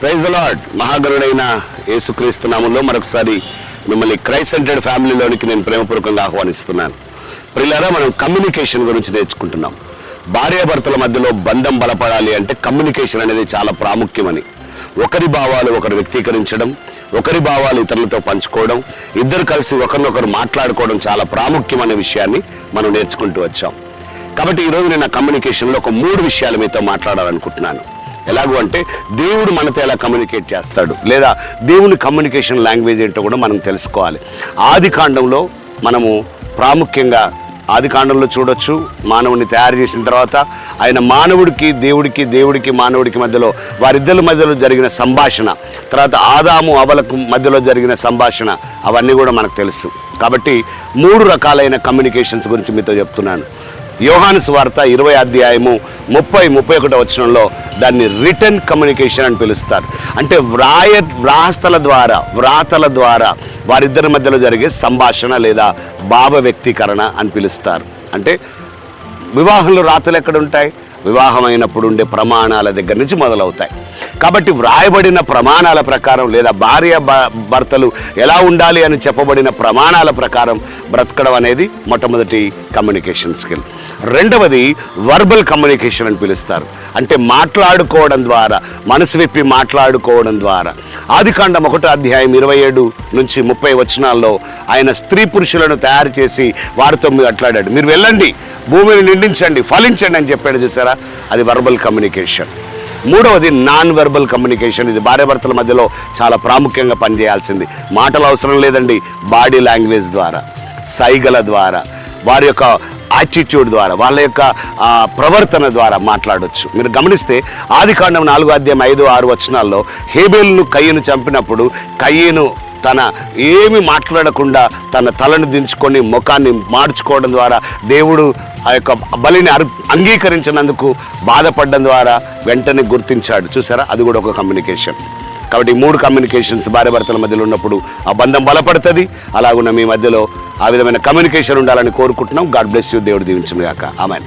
Praise lord. మహాగరుడైన యేసుక్రీస్తు నామంలో మరొకసారి మిమ్మల్ని క్రైస్ సెంటర్డ్ ఫ్యామిలీలోనికి నేను ప్రేమపూర్వకంగా ఆహ్వానిస్తున్నాను. ప్రియులారా మనం కమ్యూనికేషన్ గురించి నేర్చుకుంటున్నాం. భార్యాభర్తల మధ్యలో బంధం బలపడాలి అంటే కమ్యూనికేషన్ అనేది చాలా ప్రాముఖ్యమని. ఒకరి భావాలు ఒకరు వ్యక్తీకరించడం ఒకరి భావాలు ఇతరులతో పంచుకోవడం ఇద్దరు కలిసి ఒకరినొకరు మాట్లాడుకోవడం చాలా ప్రాముఖ్యమనే విషయాన్ని మనం నేర్చుకుంటూ వచ్చాం. కాబట్టి ఈరోజు నేను కమ్యూనికేషన్లో ఒక మూడు విషయాలు మీతో మాట్లాడాలనుకుంటున్నాను. ఎలాగో అంటే దేవుడు మనతో ఎలా కమ్యూనికేట్ చేస్తాడు లేదా దేవుని కమ్యూనికేషన్ లాంగ్వేజ్ ఏంటో కూడా మనం తెలుసుకోవాలి. ఆది కాండంలో మనము ప్రాముఖ్యంగా ఆది కాండంలో చూడొచ్చు మానవుడిని తయారు చేసిన తర్వాత ఆయన మానవుడికి దేవుడికి దేవుడికి మానవుడికి మధ్యలో వారిద్దరి మధ్యలో జరిగిన సంభాషణ తర్వాత ఆదాము అవలకు మధ్యలో జరిగిన సంభాషణ అవన్నీ కూడా మనకు తెలుసు. కాబట్టి మూడు రకాలైన కమ్యూనికేషన్స్ గురించి మీతో చెప్తున్నాను. యోహాను సువార్త ఇరవై అధ్యాయము ముప్పై ముప్పై ఒకటో వచనంలో దాన్ని రిటర్న్ కమ్యూనికేషన్ అని పిలుస్తారు. అంటే వ్రాయ వ్రాస్తల ద్వారా వ్రాతల ద్వారా వారిద్దరి మధ్యలో జరిగే సంభాషణ లేదా భావ వ్యక్తీకరణ అని పిలుస్తారు. అంటే వివాహంలో రాతలు ఎక్కడ ఉంటాయి? వివాహం అయినప్పుడు ఉండే ప్రమాణాల దగ్గర నుంచి మొదలవుతాయి. కాబట్టి వ్రాయబడిన ప్రమాణాల ప్రకారం లేదా భార్య భ- భర్తలు ఎలా ఉండాలి అని చెప్పబడిన ప్రమాణాల ప్రకారం బ్రతకడం అనేది మొట్టమొదటి కమ్యూనికేషన్ స్కిల్. రెండవది వర్బల్ కమ్యూనికేషన్ అని పిలుస్తారు. అంటే మాట్లాడుకోవడం ద్వారా మనసు విప్పి మాట్లాడుకోవడం ద్వారా. ఆదికాండం ఒకటో అధ్యాయం ఇరవై ఏడు నుంచి ముప్పై వచనాల్లో ఆయన స్త్రీ పురుషులను తయారు చేసి వారితో మాట్లాడాడు మీరు వెళ్ళండి భూమిని నిండించండి ఫలించండి అని చెప్పాడు చూసారా? అది వర్బల్ కమ్యూనికేషన్ మూడవది నాన్ వెర్బల్ కమ్యూనికేషన్ ఇది భార్యాభర్తల మధ్యలో చాలా ప్రాముఖ్యంగా పనిచేయాల్సింది. మాటలు అవసరం లేదండి. బాడీ లాంగ్వేజ్ ద్వారా సైగల ద్వారా వారి యొక్క యాటిట్యూడ్ ద్వారా వాళ్ళ యొక్క ప్రవర్తన ద్వారా మాట్లాడవచ్చు మీరు గమనిస్తే ఆది కాండం నాలుగో అధ్యాయం ఐదు ఆరు వచనాల్లో హేబేల్ను కయ్యను చంపినప్పుడు కయ్యను తన ఏమి మాట్లాడకుండా తన తలను దించుకొని ముఖాన్ని మార్చుకోవడం ద్వారా దేవుడు ఆ యొక్క బలిని అంగీకరించినందుకు బాధపడడం ద్వారా వెంటనే గుర్తించాడు. చూసారా? అది కూడా ఒక కమ్యూనికేషన్ కాబట్టి ఈ మూడు కమ్యూనికేషన్స్ భార్య భర్తల మధ్యలో ఉన్నప్పుడు ఆ బంధం బలపడుతుంది. అలాగున్న మీ మధ్యలో ఆ విధమైన కమ్యూనికేషన్ ఉండాలని కోరుకుంటున్నాం. గాడ్ బ్లెస్ యూ దేవుడు దీవించను గాక ఆమెన్